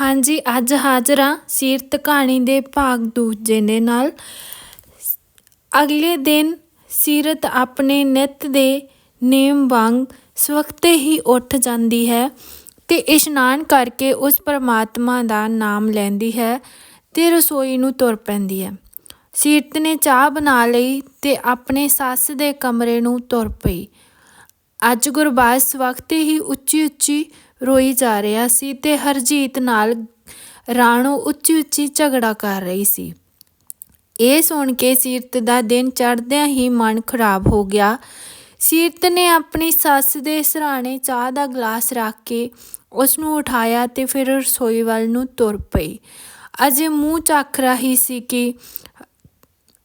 ਹਾਂਜੀ, ਅੱਜ ਹਾਜ਼ਰ ਹਾਂ ਸੀਰਤ ਕਹਾਣੀ ਦੇ ਭਾਗ ਦੂਜੇ ਦੇ ਨਾਲ। ਅਗਲੇ ਦਿਨ ਸੀਰਤ ਆਪਣੇ ਨਿੱਤ ਦੇ ਨੇਮ ਵਾਂਗ ਸਵਖਤੇ ਹੀ ਉੱਠ ਜਾਂਦੀ ਹੈ ਤੇ ਇਸ਼ਨਾਨ ਕਰਕੇ ਉਸ ਪਰਮਾਤਮਾ ਦਾ ਨਾਮ ਲੈਂਦੀ ਹੈ ਤੇ ਰਸੋਈ ਨੂੰ ਤੁਰ ਪੈਂਦੀ ਹੈ। ਸੀਰਤ ਨੇ ਚਾਹ ਬਣਾ ਲਈ ਤੇ ਆਪਣੇ ਸੱਸ ਦੇ ਕਮਰੇ ਨੂੰ ਤੁਰ ਪਈ। ਅੱਜ ਗੁਰਬਾਜ ਵਕਤ ਹੀ ਉੱਚੀ ਉੱਚੀ ਰੋਈ ਜਾ ਰਿਹਾ ਸੀ ਤੇ ਹਰਜੀਤ ਨਾਲ ਰਾਣੋ ਉੱਚੀ ਉੱਚੀ ਝਗੜਾ ਕਰ ਰਹੀ ਸੀ। ਇਹ ਸੁਣ ਕੇ ਸੀਰਤ ਦਾ ਦਿਨ ਚੜ੍ਹਦਿਆਂ ਹੀ ਮਨ ਖਰਾਬ ਹੋ ਗਿਆ। ਸੀਰਤ ਨੇ ਆਪਣੀ ਸੱਸ ਦੇ ਸਰਾਣੇ ਚਾਹ ਦਾ ਗਲਾਸ ਰੱਖ ਕੇ ਉਸ ਨੂੰ ਉਠਾਇਆ ਤੇ ਫਿਰ ਰਸੋਈ ਵੱਲ ਨੂੰ ਤੁਰ ਪਈ। ਅਜੇ ਮੂੰਹ ਚੱਖ ਰਹੀ ਸੀ ਕਿ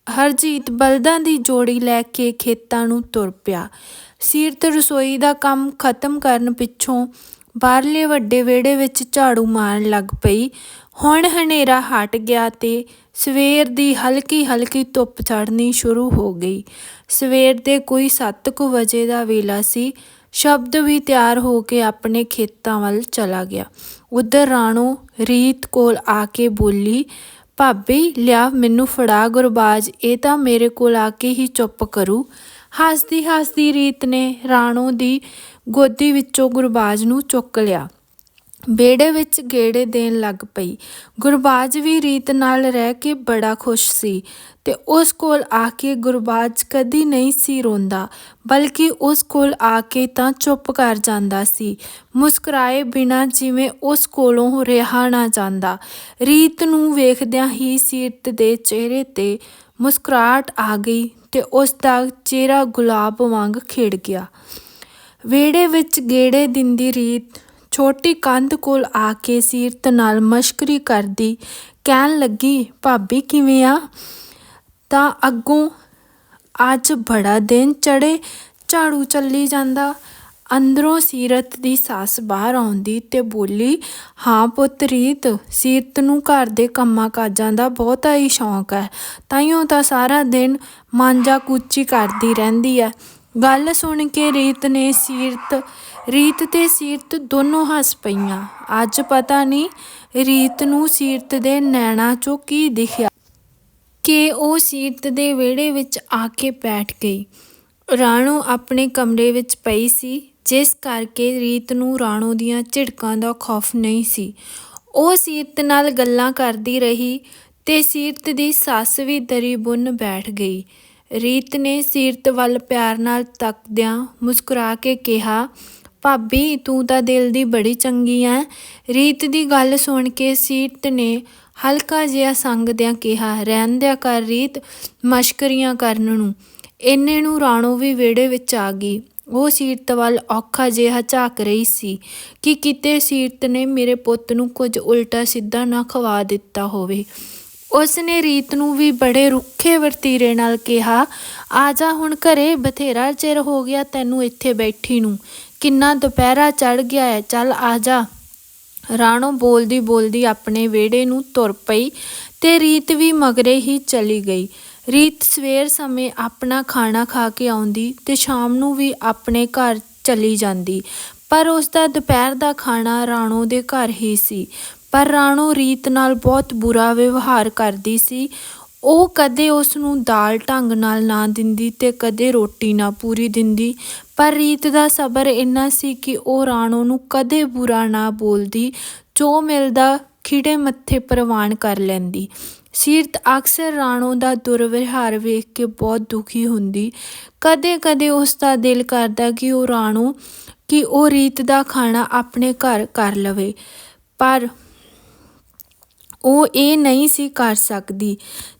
ਹਰਜੀਤ ਬਲਦਾਂ ਦੀ ਜੋੜੀ ਲੈ ਕੇ ਖੇਤਾਂ ਨੂੰ ਤੁਰ ਪਿਆ। ਸੀਰਤ ਰਸੋਈ ਦਾ ਕੰਮ ਖਤਮ ਕਰਨ ਪਿੱਛੋਂ ਬਾਹਰਲੇ ਵੱਡੇ ਵਿਹੜੇ ਵਿੱਚ ਝਾੜੂ ਮਾਰਨ ਲੱਗ ਪਈ। ਹੁਣ ਹਨੇਰਾ ਹਟ ਗਿਆ ਤੇ ਸਵੇਰ ਦੀ ਹਲਕੀ ਹਲਕੀ ਧੁੱਪ ਚੜ੍ਹਨੀ ਸ਼ੁਰੂ ਹੋ ਗਈ। ਸਵੇਰ ਦੇ ਕੋਈ 7:00 ਵਜੇ ਦਾ ਵੇਲਾ ਸੀ। ਸ਼ਬਦ ਵੀ ਤਿਆਰ ਹੋ ਕੇ ਆਪਣੇ ਖੇਤਾਂ ਵੱਲ ਚਲਾ ਗਿਆ। ਉਧਰ ਰਾਣੋ ਰੀਤ ਕੋਲ ਆ ਕੇ ਬੋਲੀ ਭਾਬੀ, ਲਿਆ ਮੈਨੂੰ ਫੜਾ ਗੁਰਬਾਜ, ਇਹ ਤਾਂ ਮੇਰੇ ਕੋਲ ਆ ਕੇ ਹੀ ਚੁੱਪ ਕਰੂ। ਹੱਸਦੀ ਹੱਸਦੀ ਰੀਤ ਨੇ ਰਾਣੋ ਦੀ ਗੋਦੀ ਵਿੱਚੋਂ ਗੁਰਬਾਜ ਨੂੰ ਚੁੱਕ ਲਿਆ। ਬੇੜੇ ਵਿੱਚ ਗੇੜੇ ਦੇਣ ਲੱਗ ਪਈ। ਗੁਰਬਾਜ ਵੀ ਰੀਤ ਨਾਲ ਰਹਿ ਕੇ ਬੜਾ ਖੁਸ਼ ਸੀ ਤੇ ਉਸ ਕੋਲ ਆ ਕੇ ਗੁਰਬਾਜ ਕਦੀ ਨਹੀਂ ਸੀ ਰੋਂਦਾ, ਬਲਕਿ ਉਸ ਕੋਲ ਆ ਕੇ ਤਾਂ ਚੁੱਪ ਕਰ ਜਾਂਦਾ ਸੀ। ਮੁਸਕਰਾਏ ਬਿਨਾ ਜਿਵੇਂ ਉਸ ਕੋਲੋਂ ਰਿਹਾ ਨਾ ਜਾਂਦਾ। ਰੀਤ ਨੂੰ ਵੇਖਦਿਆਂ ਹੀ ਸੀਰਤ ਦੇ ਚਿਹਰੇ ਤੇ ਮੁਸਕਰਾਹਟ ਆ ਗਈ ਤੇ ਉਸ ਦਾ ਚਿਹਰਾ ਗੁਲਾਬ ਵਾਂਗ ਖਿੜ ਗਿਆ। ਵਿਹੜੇ ਵਿੱਚ ਗੇੜੇ ਦਿੰਦੀ ਰੀਤ ਛੋਟੀ ਕੰਧ ਕੋਲ ਆ ਕੇ ਸੀਰਤ ਨਾਲ ਮਸ਼ਕਰੀ ਕਰਦੀ ਕਹਿਣ ਲੱਗੀ, ਭਾਬੀ ਕਿਵੇਂ ਆ? ਤਾਂ ਅੱਗੋਂ ਅੱਜ ਬੜਾ ਦਿਨ ਚੜੇ ਝਾੜੂ ਚੱਲੀ ਜਾਂਦਾ। ਅੰਦਰੋਂ ਸੀਰਤ ਦੀ ਸੱਸ ਬਾਹਰ ਆਉਂਦੀ ਤੇ ਬੋਲੀ, ਹਾਂ ਪੁੱਤ ਰੀਤ, ਸੀਰਤ ਨੂੰ ਘਰ ਦੇ ਕੰਮਾਂ ਕਾਜਾਂ ਦਾ ਬਹੁਤਾ ਹੀ ਸ਼ੌਂਕ ਹੈ। ਤਾਈਓ ਤਾਂ ਸਾਰਾ ਦਿਨ ਮਾਂਜਾ ਕੂਚੀ ਕਰਦੀ ਰਹਿੰਦੀ ਹੈ। ਗੱਲ ਸੁਣ ਕੇ ਰੀਤ ਨੇ ਸੀਰਤ ਰੀਤ ਤੇ ਸੀਰਤ ਦੋਨੋਂ ਹੱਸ ਪਈਆਂ। ਅੱਜ ਪਤਾ ਨਹੀਂ ਰੀਤ ਨੂੰ ਸੀਰਤ ਦੇ ਨੈਣਾ ਚੋਂ ਕੀ ਦਿਖਿਆ। ਕਿ ਉਹ ਸੀਰਤ ਦੇ ਵਿਹੜੇ ਵਿੱਚ ਆ ਕੇ ਬੈਠ ਗਈ। ਰਾਣੋ ਆਪਣੇ ਕਮਰੇ ਵਿੱਚ ਪਈ ਸੀ, ਜਿਸ ਕਰਕੇ ਰੀਤ ਨੂੰ ਰਾਣੋ ਦੀਆਂ ਝਿੜਕਾਂ ਦਾ ਖੌਫ ਨਹੀਂ ਸੀ। ਉਹ ਸੀਰਤ ਨਾਲ ਗੱਲਾਂ ਕਰਦੀ ਰਹੀ ਤੇ ਸੀਰਤ ਦੀ ਸੱਸ ਵੀ ਦਰੀ ਬੁੰਨ ਬੈਠ ਗਈ। ਰੀਤ ਨੇ ਸੀਰਤ ਵੱਲ ਪਿਆਰ ਨਾਲ ਤੱਕਦਿਆਂ ਮੁਸਕਰਾ ਕੇ ਕਿਹਾ ਭਾਬੀ, ਤੂੰ ਤਾਂ ਦਿਲ ਦੀ ਬੜੀ ਚੰਗੀ ਐ। ਰੀਤ ਦੀ ਗੱਲ ਸੁਣ ਕੇ ਸੀਰਤ ਨੇ ਹਲਕਾ ਜਿਹਾ ਸੰਗਦਿਆਂ ਕਿਹਾ, ਰਹਿੰਦਿਆਂ ਕਰ ਰੀਤ, ਮਸ਼ਕਰੀਆਂ ਕਰਨ ਨੂੰ। ਇੰਨੇ ਨੂੰ ਰਾਣੋ ਵੀ ਵਿਹੜੇ ਵਿੱਚ ਆ ਗਈ। ਉਹ ਸੀਰਤ ਵੱਲ ਔਖਾ ਜਿਹਾ ਝਾਕ ਰਹੀ ਸੀ ਕਿ ਕਿਤੇ ਸੀਰਤ ਨੇ ਮੇਰੇ ਪੁੱਤ ਨੂੰ ਕੁਝ ਉਲਟਾ ਸਿੱਧਾ ਨਾ ਖਵਾ ਦਿੱਤਾ ਹੋਵੇ। ਉਸ ਨੇ ਰੀਤ ਨੂੰ ਵੀ ਬੜੇ ਰੁੱਖੇ ਵਰਤੀਰੇ ਨਾਲ ਕਿਹਾ, ਆ ਜਾ ਹੁਣ ਘਰੇ, ਬਥੇਰਾ ਚਿਰ ਹੋ ਗਿਆ ਤੈਨੂੰ ਇੱਥੇ ਬੈਠੀ ਨੂੰ। ਕਿੰਨਾ ਦੁਪਹਿਰਾ ਚੜ ਗਿਆ ਹੈ, ਚੱਲ ਆ ਜਾ ਰਾਣੋ ਬੋਲਦੀ ਬੋਲਦੀ ਆਪਣੇ ਵਿਹੜੇ ਨੂੰ ਤੁਰ ਪਈ ਤੇ ਰੀਤ ਵੀ ਮਗਰੇ ਹੀ ਚਲੀ ਗਈ। ਰੀਤ ਸਵੇਰ ਸਮੇਂ ਆਪਣਾ ਖਾਣਾ ਖਾ ਕੇ ਆਉਂਦੀ ਤੇ ਸ਼ਾਮ ਨੂੰ ਵੀ ਆਪਣੇ ਘਰ ਚਲੀ ਜਾਂਦੀ। ਪਰ ਉਸ ਦਾ ਦੁਪਹਿਰ ਦਾ ਖਾਣਾ ਰਾਣੋ ਦੇ ਘਰ ਹੀ ਸੀ। ਪਰ ਰਾਣੋ ਰੀਤ ਨਾਲ ਬਹੁਤ ਬੁਰਾ ਵਿਵਹਾਰ ਕਰਦੀ ਸੀ। ਉਹ ਕਦੇ ਉਸ ਨੂੰ ਦਾਲ ਢੰਗ ਨਾਲ ਨਾ ਦਿੰਦੀ ਤੇ ਕਦੇ ਰੋਟੀ ਨਾ ਪੂਰੀ ਦਿੰਦੀ। ਪਰ ਰੀਤ ਦਾ ਸਬਰ ਇੰਨਾ ਸੀ ਕਿ ਉਹ ਰਾਣੋ ਨੂੰ ਕਦੇ ਬੁਰਾ ਨਾ ਬੋਲਦੀ। ਜੋ ਮਿਲਦਾ ਖਿੜੇ ਮੱਥੇ ਪ੍ਰਵਾਨ ਕਰ ਲੈਂਦੀ। ਸੀਰਤ ਅਕਸਰ ਰਾਣੋ ਦਾ ਦੁਰਵਿਹਾਰ ਵੇਖ ਕੇ ਬਹੁਤ ਦੁਖੀ ਹੁੰਦੀ। ਕਦੇ-ਕਦੇ ਉਸ ਦਾ ਦਿਲ ਕਰਦਾ ਕਿ ਉਹ ਰਾਣੋ, ਕਿ ਉਹ ਰੀਤ ਦਾ ਖਾਣਾ ਆਪਣੇ ਘਰ ਕਰ ਲਵੇ। ਪਰ ਉਹ ਇਹ ਨਹੀਂ ਸੀ ਕਰ ਸਕਦੀ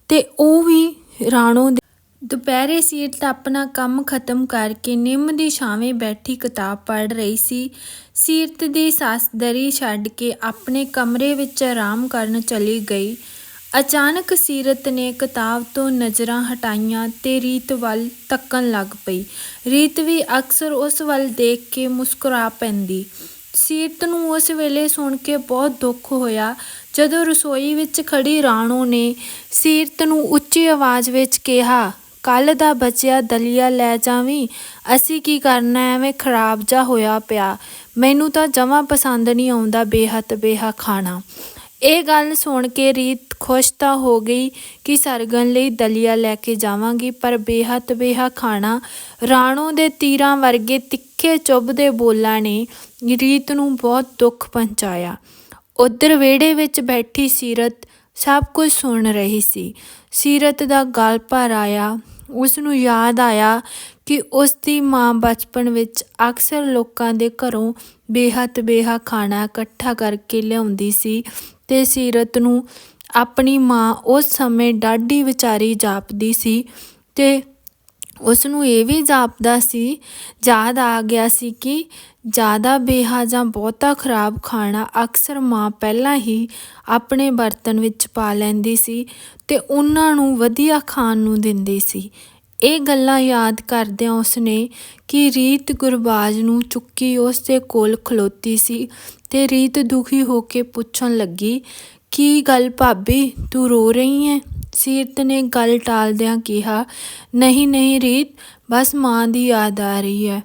ਤੇ ਉਹ ਵੀ ਰਾਣੋ ਦੁਪਹਿਰੇ ਸੀਰਤ ਆਪਣਾ ਕੰਮ ਖਤਮ ਕਰਕੇ ਨਿੰਮ ਦੀ ਛਾਵੇਂ ਬੈਠੀ ਕਿਤਾਬ ਪੜ੍ਹ ਰਹੀ ਸੀ। ਸੀਰਤ ਦੀ ਸੱਸ ਦਰੀ ਛੱਡ ਕੇ ਆਪਣੇ ਕਮਰੇ ਵਿੱਚ ਆਰਾਮ ਕਰਨ ਚਲੀ ਗਈ। ਅਚਾਨਕ ਸੀਰਤ ਨੇ ਕਿਤਾਬ ਤੋਂ ਨਜ਼ਰਾਂ ਹਟਾਈਆਂ ਤੇ ਰੀਤ ਵੱਲ ਤੱਕਣ ਲੱਗ ਪਈ। ਰੀਤ ਵੀ ਅਕਸਰ ਉਸ ਵੱਲ ਦੇਖ ਕੇ ਮੁਸਕਰਾ ਪੈਂਦੀ। ਸੀਰਤ ਨੂੰ ਉਸ ਵੇਲੇ ਸੁਣ ਕੇ ਬਹੁਤ ਦੁੱਖ ਹੋਇਆ, ਜਦੋਂ ਰਸੋਈ ਵਿੱਚ ਖੜੀ ਰਾਣੋ ਨੇ ਸੀਰਤ ਨੂੰ ਉੱਚੀ ਆਵਾਜ਼ ਵਿੱਚ ਕਿਹਾ ਕੱਲ ਦਾ ਬਚਿਆ ਦਲੀਆ ਲੈ ਜਾਵੀਂ, ਅਸੀਂ ਕੀ ਕਰਨਾ, ਐਵੇਂ ਖਰਾਬ ਜਾ ਹੋਇਆ ਪਿਆ। ਮੈਨੂੰ ਤਾਂ ਜਮਾਂ ਪਸੰਦ ਨਹੀਂ ਆਉਂਦਾ ਬੇਹੱਦ ਬੇਹਾ ਖਾਣਾ। ਇਹ ਗੱਲ ਸੁਣ ਕੇ ਰੀਤ ਖੁਸ਼ ਤਾਂ ਹੋ ਗਈ ਕਿ ਸਰਗਨ ਲਈ ਦਲੀਆ ਲੈ ਕੇ ਜਾਵਾਂਗੀ, ਪਰ ਬੇਹੱਦ ਬੇਹਾ ਖਾਣਾ ਰਾਣੋ ਦੇ ਤੀਰਾਂ ਵਰਗੇ ਤਿੱਖੇ ਚੁੱਭਦੇ ਬੋਲਾਂ ਨੇ ਰੀਤ ਨੂੰ ਬਹੁਤ ਦੁੱਖ ਪਹੁੰਚਾਇਆ। ਉਧਰ ਵਿਹੜੇ ਵਿੱਚ ਬੈਠੀ ਸੀਰਤ ਸਭ ਕੁਝ ਸੁਣ ਰਹੀ ਸੀ। ਸੀਰਤ ਦਾ ਗਲ ਭਰ ਆਇਆ। ਉਸ ਨੂੰ ਯਾਦ ਆਇਆ ਕਿ ਉਸ ਦੀ ਮਾਂ ਬਚਪਨ ਵਿੱਚ ਅਕਸਰ ਲੋਕਾਂ ਦੇ ਘਰੋਂ ਬੇਹੱਦ ਬੇਹਾ ਖਾਣਾ ਇਕੱਠਾ ਕਰਕੇ ਲਿਆਉਂਦੀ ਸੀ। ਤੇ ਸੀਰਤ ਨੂੰ ਆਪਣੀ ਮਾਂ ਉਸ ਸਮੇਂ ਡਾਢੀ ਵਿਚਾਰੀ ਜਾਪਦੀ ਸੀ ਤੇ ਉਸ ਨੂੰ ਇਹ ਵੀ ਜਾਪਦਾ ਸੀ, ਯਾਦ ਆ ਗਿਆ ਸੀ ਕਿ ਜ਼ਿਆਦਾ ਬੇਹਾ ਜਾਂ ਬਹੁਤਾ ਖਰਾਬ ਖਾਣਾ ਅਕਸਰ ਮਾਂ ਪਹਿਲਾਂ ਹੀ ਆਪਣੇ ਬਰਤਨ ਵਿੱਚ ਪਾ ਲੈਂਦੀ ਸੀ ਤੇ ਉਹਨਾਂ ਨੂੰ ਵਧੀਆ ਖਾਣ ਨੂੰ ਦਿੰਦੀ ਸੀ। ਇਹ ਗੱਲਾਂ ਯਾਦ ਕਰਦਿਆਂ ਉਸਨੇ ਕਿ ਰੀਤ ਗੁਰਬਾਜ ਨੂੰ ਚੁੱਕੀ ਉਸ ਦੇ ਕੋਲ ਖਲੋਤੀ ਸੀ ਤੇ ਰੀਤ ਦੁਖੀ ਹੋ ਕੇ ਪੁੱਛਣ ਲੱਗੀ, ਕੀ ਗੱਲ ਭਾਬੀ, ਤੂੰ ਰੋ ਰਹੀ ਹੈ ਸੀਰਤ ਨੇ ਗੱਲ ਟਾਲਦਿਆਂ ਕਿਹਾ, ਨਹੀਂ ਨਹੀਂ ਰੀਤ, ਬਸ ਮਾਂ ਦੀ ਯਾਦ ਆ ਰਹੀ ਹੈ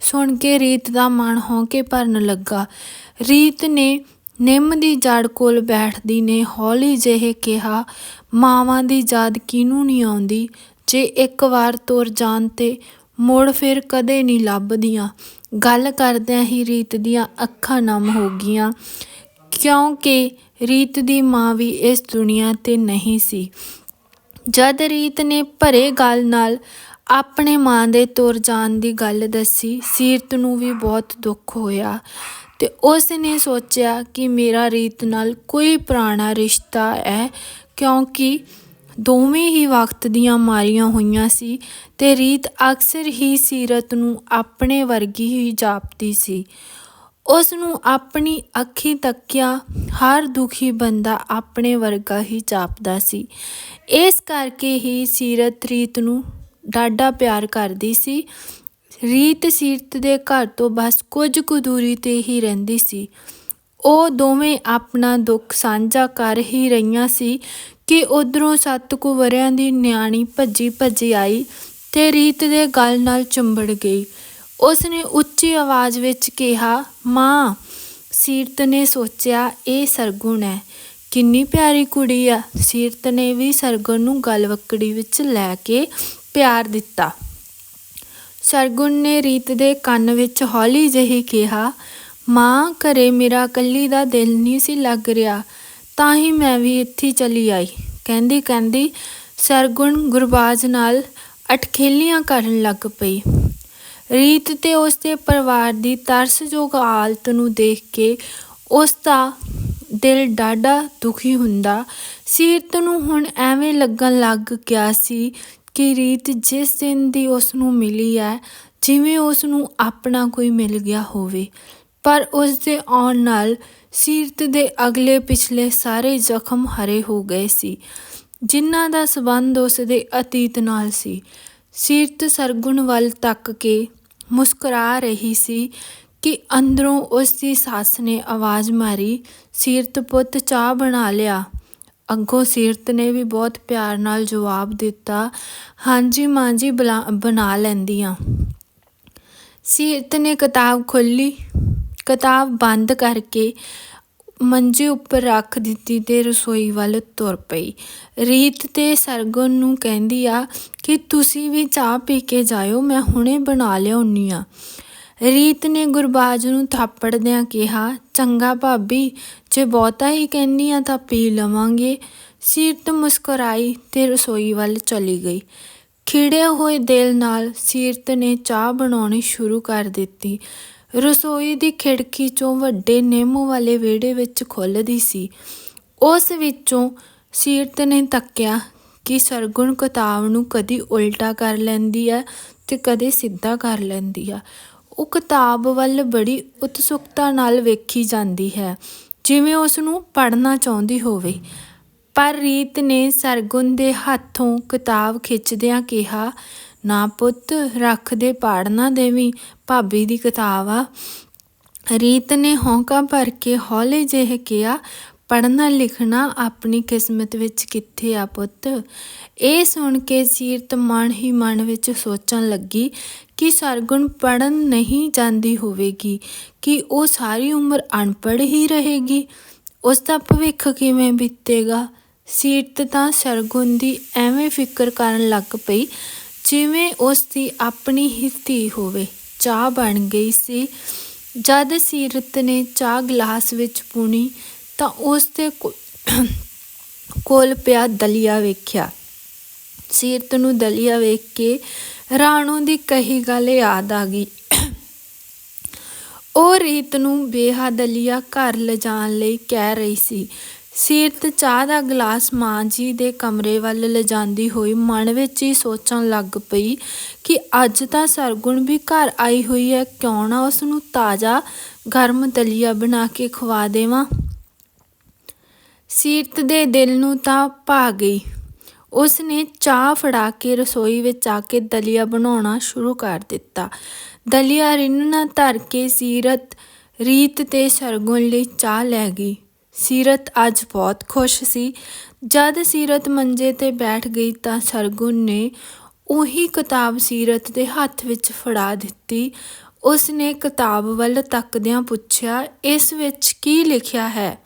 ਸੁਣ ਕੇ ਰੀਤ ਦਾ ਮਨ ਹੌਂਕੇ ਭਰਨ ਲੱਗਾ। ਰੀਤ ਨੇ ਨਿੰਮ ਦੀ ਜੜ ਕੋਲ ਬੈਠਦੀ ਨੇ ਹੌਲੀ ਜਿਹੇ ਕਿਹਾ, ਮਾਵਾਂ ਦੀ ਯਾਦ ਕਿਹਨੂੰ ਨਹੀਂ ਆਉਂਦੀ? ਜੇ ਇੱਕ ਵਾਰ ਤੁਰ ਜਾਣ ਤੇ ਮੁੜ ਫਿਰ ਕਦੇ ਨਹੀਂ ਲੱਭਦੀਆਂ। ਗੱਲ ਕਰਦਿਆਂ ਹੀ ਰੀਤ ਦੀਆਂ ਅੱਖਾਂ ਨਮ ਹੋ ਗਈਆਂ। ਕਿਉਂਕਿ ਰੀਤ ਦੀ ਮਾਂ ਵੀ ਇਸ ਦੁਨੀਆ ਤੇ ਨਹੀਂ ਸੀ। ਜਦ ਰੀਤ ਨੇ ਭਰੇ ਗੱਲ ਨਾਲ ਆਪਣੇ ਮਾਂ ਦੇ ਤੁਰ ਜਾਣ ਦੀ ਗੱਲ ਦੱਸੀ, ਸੀਰਤ ਨੂੰ ਵੀ ਬਹੁਤ ਦੁੱਖ ਹੋਇਆ ਤੇ ਉਸ ਨੇ ਸੋਚਿਆ ਕਿ ਮੇਰਾ ਰੀਤ ਨਾਲ ਕੋਈ ਪੁਰਾਣਾ ਰਿਸ਼ਤਾ ਹੈ, ਕਿਉਂਕਿ ਦੋਵੇਂ ਹੀ ਵਕਤ ਦੀਆਂ ਮਾਰੀਆਂ ਹੋਈਆਂ ਸੀ ਤੇ ਰੀਤ ਅਕਸਰ ਹੀ ਸੀਰਤ ਨੂੰ ਆਪਣੇ ਵਰਗੀ ਹੀ ਜਾਪਦੀ ਸੀ। ਉਸ ਨੂੰ ਆਪਣੀ ਅੱਖੀ ਤੱਕਿਆ ਹਰ ਦੁਖੀ ਬੰਦਾ ਆਪਣੇ ਵਰਗਾ ਹੀ ਜਾਪਦਾ ਸੀ। ਇਸ ਕਰਕੇ ਹੀ ਸੀਰਤ ਰੀਤ ਨੂੰ ਡਾਢਾ ਪਿਆਰ ਕਰਦੀ ਸੀ। ਰੀਤ ਸੀਰਤ ਦੇ ਘਰ ਤੋਂ ਬਸ ਕੁਝ ਕੁ ਦੂਰੀ ਤੇ ਹੀ ਰਹਿੰਦੀ ਸੀ। ਉਹ ਦੋਵੇਂ ਆਪਣਾ ਦੁੱਖ ਸਾਂਝਾ ਕਰ ਹੀ ਰਹੀਆਂ ਸੀ ਕਿ ਉਧਰੋਂ ਸੱਤ ਕੁ ਵਰਿਆਂ ਦੀ ਨਿਆਣੀ ਭੱਜੀ ਭੱਜੀ ਆਈ ਤੇ ਰੀਤ ਦੇ ਗਲ ਨਾਲ ਚੁੰਬੜ ਗਈ। ਉਸ ਨੇ ਉੱਚੀ ਆਵਾਜ਼ ਵਿੱਚ ਕਿਹਾ, ਮਾਂ, ਸੀਰਤ ਨੇ ਸੋਚਿਆ, ਇਹ ਸਰਗੁਣ ਹੈ। ਕਿੰਨੀ ਪਿਆਰੀ ਕੁੜੀ ਆ। ਸੀਰਤ ਨੇ ਵੀ ਸਰਗੁਣ ਨੂੰ ਗਲਵੱਕੜੀ ਵਿੱਚ ਲੈ ਕੇ ਪਿਆਰ ਦਿੱਤਾ। ਸਰਗੁਣ ਨੇ ਰੀਤ ਦੇ ਕੰਨ ਵਿੱਚ ਹੌਲੀ ਜਿਹੀ ਕਿਹਾ, ਮਾਂ, ਘਰੇ ਮੇਰਾ ਕੱਲੀ ਦਾ ਦਿਲ ਨਹੀਂ ਸੀ ਲੱਗ ਰਿਹਾ। ਤਾਂ ਹੀ ਮੈਂ ਵੀ ਇੱਥੇ ਚਲੀ ਆਈ। ਕਹਿੰਦੀ ਕਹਿੰਦੀ, ਸਰਗੁਣ ਗੁਰਬਾਜ ਨਾਲ ਅਟਖੇਲੀਆਂ ਕਰਨ ਲੱਗ ਪਈ। ਰੀਤ ਤੇ ਉਸ ਦੇ ਪਰਿਵਾਰ ਦੀ ਤਰਸਯੋਗ ਹਾਲਤ ਨੂੰ ਦੇਖ ਕੇ ਉਸ ਦਾ ਦਿਲ ਡਾਢਾ ਦੁਖੀ ਹੁੰਦਾ ਸੀਰਤ ਨੂੰ ਹੁਣ ਐਵੇਂ ਲੱਗਣ ਲੱਗ ਗਿਆ ਸੀ ਕਿ ਰੀਤ ਜਿਸ ਦਿਨ ਦੀ ਉਸ ਨੂੰ ਮਿਲੀ ਹੈ, ਜਿਵੇਂ ਉਸ ਨੂੰ ਆਪਣਾ ਕੋਈ ਮਿਲ ਗਿਆ ਹੋਵੇ। ਪਰ ਉਸ ਦੇ ਆਉਣ ਨਾਲ ਸੀਰਤ ਦੇ ਅਗਲੇ ਪਿਛਲੇ ਸਾਰੇ ਜ਼ਖਮ ਹਰੇ ਹੋ ਗਏ ਸੀ, ਜਿਨ੍ਹਾਂ ਦਾ ਸਬੰਧ ਉਸ ਦੇ ਅਤੀਤ ਨਾਲ ਸੀ। ਸੀਰਤ ਸਰਗੁਣ ਵੱਲ ਤੱਕ ਕੇ ਮੁਸਕਰਾ ਰਹੀ ਸੀ ਕਿ ਅੰਦਰੋਂ ਉਸ ਦੀ ਸੱਸ ਨੇ ਆਵਾਜ਼ ਮਾਰੀ, ਸੀਰਤ ਪੁੱਤ, ਚਾਹ ਬਣਾ ਲਿਆ। ਅੱਗੋਂ ਸੀਰਤ ਨੇ ਵੀ ਬਹੁਤ ਪਿਆਰ ਨਾਲ ਜਵਾਬ ਦਿੱਤਾ, ਹਾਂਜੀ ਮਾਂ ਜੀ ਬਣਾ ਲੈਂਦੀ ਆ। ਸੀਰਤ ਨੇ ਕਿਤਾਬ ਖੋਲੀ ਕਿਤਾਬ ਬੰਦ ਕਰਕੇ ਮੰਜੇ ਉੱਪਰ ਰੱਖ ਦਿੱਤੀ ਤੇ ਰਸੋਈ ਵੱਲ ਤੁਰ ਪਈ। ਰੀਤ ਤੇ ਸਰਗੁਣ ਨੂੰ ਕਹਿੰਦੀ ਆ ਕਿ ਤੁਸੀਂ ਵੀ ਚਾਹ ਪੀ ਕੇ ਜਾਇਓ, ਮੈਂ ਹੁਣੇ ਬਣਾ ਲਿਆਉਣੀ ਆ। ਰੀਤ ਨੇ ਗੁਰਬਾਜ ਨੂੰ ਥਾਪੜਦਿਆਂ ਕਿਹਾ, ਚੰਗਾ ਭਾਬੀ, ਜੇ ਬਹੁਤਾ ਹੀ ਕਹਿੰਦੀ ਆ ਤਾਂ ਪੀ ਲਵਾਂਗੇ। ਸੀਰਤ ਮੁਸਕਰਾਈ ਤੇ ਰਸੋਈ ਵੱਲ ਚਲੀ ਗਈ। ਖਿੜੇ ਹੋਏ ਦਿਲ ਨਾਲ ਸੀਰਤ ਨੇ ਚਾਹ ਬਣਾਉਣੀ ਸ਼ੁਰੂ ਕਰ ਦਿੱਤੀ। ਰਸੋਈ ਦੀ ਖਿੜਕੀ ਚੋਂ ਵੱਡੇ ਨਿੰਮ ਵਾਲੇ ਵਿਹੜੇ ਵਿੱਚ ਖੁੱਲਦੀ ਸੀ। ਉਸ ਵਿੱਚੋਂ ਸੀਰਤ ਨੇ ਤੱਕਿਆ ਕਿ ਸਰਗੁਣ ਕਿਤਾਬ ਨੂੰ ਕਦੀ ਉਲਟਾ ਕਰ ਲੈਂਦੀ ਹੈ ਤੇ ਕਦੇ ਸਿੱਧਾ ਕਰ ਲੈਂਦੀ ਆ। ਉਹ ਕਿਤਾਬ ਵੱਲ ਬੜੀ ਉਤਸੁਕਤਾ ਨਾਲ ਵੇਖੀ ਜਾਂਦੀ ਹੈ, ਜਿਵੇਂ ਉਸ ਨੂੰ ਪੜ੍ਹਨਾ ਚਾਹੁੰਦੀ ਹੋਵੇ। ਪਰ ਰੀਤ ਨੇ ਸਰਗੁਣ ਦੇ ਹੱਥੋਂ ਕਿਤਾਬ ਖਿੱਚਦਿਆਂ ਕਿਹਾ ਨਾ ਪੁੱਤ, ਰੱਖ ਦੇ ਪਾੜ ਨਾ ਦੇਵੀਂ, ਭਾਬੀ ਦੀ ਕਿਤਾਬ ਆ। ਰੀਤ ਨੇ ਹੌਂਕਾ ਭਰ ਕੇ ਹੌਲੇ ਜਿਹੇ ਕਿਹਾ, ਪੜ੍ਹਨਾ ਲਿਖਣਾ ਆਪਣੀ ਕਿਸਮਤ ਵਿੱਚ ਕਿੱਥੇ ਆ ਪੁੱਤ? ਇਹ ਸੁਣ ਕੇ ਸੀਰਤ ਮਨ ਹੀ ਮਨ ਵਿੱਚ ਸੋਚਣ ਲੱਗੀ ਕਿ ਸਰਗੁਣ ਪੜਨ ਨਹੀਂ ਜਾਂਦੀ ਹੋਵੇਗੀ, ਕਿ ਉਹ ਸਾਰੀ ਉਮਰ ਅਨਪੜ੍ਹ ਹੀ ਰਹੇਗੀ। ਉਸ ਦਾ ਭਵਿੱਖ ਕਿਵੇਂ ਬੀਤੇਗਾ? ਸੀਰਤ ਤਾਂ ਸਰਗੁਣ ਦੀ ਐਵੇਂ ਫਿਕਰ ਕਰਨ ਲੱਗ ਪਈ ਜਿਵੇਂ ਉਸ ਦੀ ਆਪਣੀ ਹੀ ਧੀ ਹੋਵੇ, ਚਾਹ ਬਣ ਗਈ ਸੀ। ਜਦ ਸੀਰਤ ਨੇ ਚਾਹ ਗਲਾਸ ਵਿੱਚ ਪੁਣੀ, ਤਾਂ ਉਸ ਦੇ ਕੋਲ ਪਿਆ ਦਲੀਆ ਵੇਖਿਆ। ਸੀਰਤ ਨੂੰ ਦਲੀਆ ਵੇਖ ਕੇ ਰਾਣੋ ਦੀ ਕਹੀ ਗੱਲ ਯਾਦ ਆ ਗਈ। ਉਹ ਰੀਤ ਨੂੰ ਬੇਹਾ ਦਲੀਆ ਘਰ ਲਿਜਾਣ ਲਈ ਕਹਿ ਰਹੀ ਸੀ। ਸੀਰਤ ਚਾਹ ਦਾ ਗਲਾਸ ਮਾਂ ਜੀ ਦੇ ਕਮਰੇ ਵੱਲ ਲਿਜਾਂਦੀ ਹੋਈ ਮਨ ਵਿੱਚ ਹੀ ਸੋਚਣ ਲੱਗ ਪਈ ਕਿ ਅੱਜ ਤਾਂ ਸਰਗੁਣ ਵੀ ਘਰ ਆਈ ਹੋਈ ਹੈ, ਕਿਉਂ ਨਾ ਉਸ ਨੂੰ ਤਾਜ਼ਾ ਗਰਮ ਦਲੀਆ ਬਣਾ ਕੇ ਖਵਾ ਦੇਵਾਂ। ਸੀਰਤ ਦੇ ਦਿਲ ਨੂੰ ਤਾਂ ਭਾ ਗਈ। ਉਸ ਨੇ ਚਾਹ ਫੜਾ ਕੇ ਰਸੋਈ ਵਿੱਚ ਆ ਕੇ ਦਲੀਆ ਬਣਾਉਣਾ ਸ਼ੁਰੂ ਕਰ ਦਿੱਤਾ। ਦਲੀਆ ਰਿੰਨਣਾ ਧਰ ਕੇ ਸੀਰਤ, ਰੀਤ ਤੇ ਸਰਗੁਣ ਲਈ ਚਾਹ ਲੈ ਗਈ। ਸੀਰਤ ਅੱਜ ਬਹੁਤ ਖੁਸ਼ ਸੀ। ਜਦ ਸੀਰਤ ਮੰਜੇ ਤੇ ਬੈਠ ਗਈ ਤਾਂ ਸਰਗੁਣ ਨੇ ਉਹੀ ਕਿਤਾਬ ਸੀਰਤ ਦੇ ਹੱਥ ਵਿੱਚ ਫੜਾ ਦਿੱਤੀ। ਉਸ ਨੇ ਕਿਤਾਬ ਵੱਲ ਤੱਕਦਿਆਂ ਪੁੱਛਿਆ, ਇਸ ਵਿੱਚ ਕੀ ਲਿਖਿਆ ਹੈ?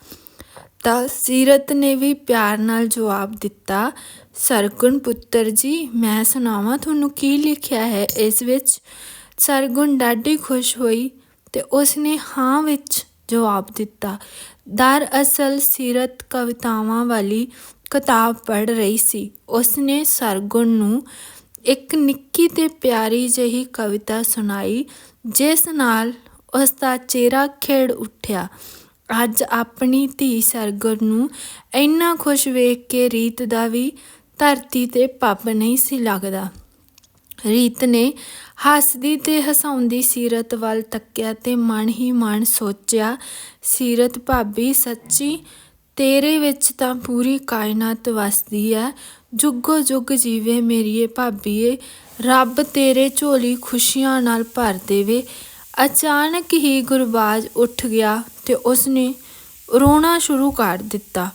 ਤਾਂ ਸੀਰਤ ਨੇ ਵੀ ਪਿਆਰ ਨਾਲ ਜਵਾਬ ਦਿੱਤਾ, ਸਰਗੁਣ ਪੁੱਤਰ ਜੀ, ਮੈਂ ਸੁਣਾਵਾਂ ਤੁਹਾਨੂੰ ਕੀ ਲਿਖਿਆ ਹੈ ਇਸ ਵਿੱਚ? ਸਰਗੁਣ ਡਾਢੀ ਖੁਸ਼ ਹੋਈ ਤੇ ਉਸ ਨੇ ਹਾਂ ਵਿੱਚ ਜਵਾਬ ਦਿੱਤਾ। ਦਰਅਸਲ ਸੀਰਤ ਕਵਿਤਾਵਾਂ ਵਾਲੀ ਕਿਤਾਬ ਪੜ੍ਹ ਰਹੀ ਸੀ। ਉਸਨੇ ਸਰਗੁਣ ਨੂੰ ਇੱਕ ਨਿੱਕੀ ਤੇ ਪਿਆਰੀ ਜਿਹੀ ਕਵਿਤਾ ਸੁਣਾਈ, ਜਿਸ ਨਾਲ ਉਸ ਦਾ ਚਿਹਰਾ ਖਿੜ ਉੱਠਿਆ। ਅੱਜ ਆਪਣੀ ਧੀ ਸਰਗੁਣ ਨੂੰ ਇੰਨਾ ਖੁਸ਼ ਵੇਖ ਕੇ ਰੀਤ ਦਾ ਵੀ ਧਰਤੀ ਤੇ ਪੱਬ ਨਹੀਂ ਸੀ ਲੱਗਦਾ। ਰੀਤ ਨੇ ਹੱਸਦੀ ਤੇ ਹਸਾਉਂਦੀ ਸੀਰਤ ਵੱਲ ਤੱਕਿਆ ਤੇ ਮਨ ਹੀ ਮਨ ਸੋਚਿਆ, ਸੀਰਤ ਭਾਬੀ ਸੱਚੀ ਤੇਰੇ ਵਿੱਚ ਤਾਂ ਪੂਰੀ ਕਾਇਨਾਤ ਵਸਦੀ ਹੈ ਜੁਗੋ ਜੁਗ ਜੀਵੇ ਮੇਰੀਏ ਭਾਬੀਏ, ਰੱਬ ਤੇਰੇ ਝੋਲੀ ਖੁਸ਼ੀਆਂ ਨਾਲ ਭਰ ਦੇਵੇ। ਅਚਾਨਕ ਹੀ ਗੁਰਬਾਜ ਉੱਠ ਗਿਆ ਤੇ ਉਸਨੇ ਰੋਣਾ ਸ਼ੁਰੂ ਕਰ ਦਿੱਤਾ।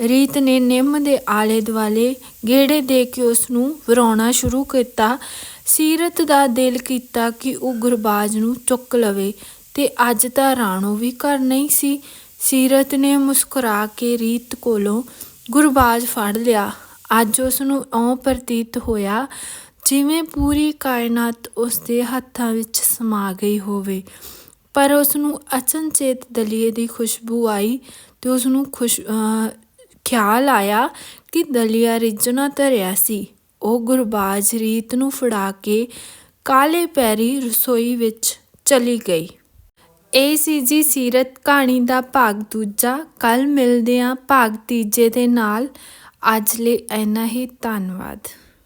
ਰੀਤ ਨੇ ਨਿੰਮ ਦੇ ਆਲੇ ਦੁਆਲੇ ਗੇੜੇ ਦੇ ਕੇ ਉਸ ਨੂੰ ਵਰਾਉਣਾ ਸ਼ੁਰੂ ਕੀਤਾ। ਸੀਰਤ ਦਾ ਦਿਲ ਕੀਤਾ ਕਿ ਉਹ ਗੁਰਬਾਜ ਨੂੰ ਚੁੱਕ ਲਵੇ, ਤੇ ਅੱਜ ਤਾਂ ਰਾਣੋ ਵੀ ਘਰ ਨਹੀਂ ਸੀ। ਸੀਰਤ ਨੇ ਮੁਸਕਰਾ ਕੇ ਰੀਤ ਕੋਲੋਂ ਗੁਰਬਾਜ ਫੜ ਲਿਆ। ਅੱਜ ਉਸ ਨੂੰ ਇਉਂ ਪ੍ਰਤੀਤ ਹੋਇਆ ਜਿਵੇਂ ਪੂਰੀ ਕਾਇਨਾਤ ਉਸ ਦੇ ਹੱਥਾਂ ਵਿੱਚ ਸਮਾ ਗਈ ਹੋਵੇ। ਪਰ ਉਸ ਨੂੰ ਅਚਨਚੇਤ ਦਲੀਏ ਦੀ ਖੁਸ਼ਬੂ ਆਈ ਤੇ ਉਸ ਨੂੰ ਖੁਸ਼ ਖਿਆਲ ਆਇਆ ਕਿ ਦਲੀਆ ਰਿੱਝਣਾ ਧਰਿਆ ਸੀ। ਉਹ ਗੁਰਬਾਜ ਰੀਤ ਨੂੰ ਫੜਾ ਕੇ ਕਾਲੇ ਪੈਰੀ ਰਸੋਈ ਵਿੱਚ ਚਲੀ ਗਈ। ਇਹ ਸੀ ਜੀ ਸੀਰਤ ਕਹਾਣੀ ਦਾ ਭਾਗ ਦੂਜਾ। ਕੱਲ ਮਿਲਦੇ ਹਾਂ ਭਾਗ ਤੀਜੇ ਦੇ ਨਾਲ। ਅੱਜ ਲਈ ਇੰਨਾ ਹੀ। ਧੰਨਵਾਦ।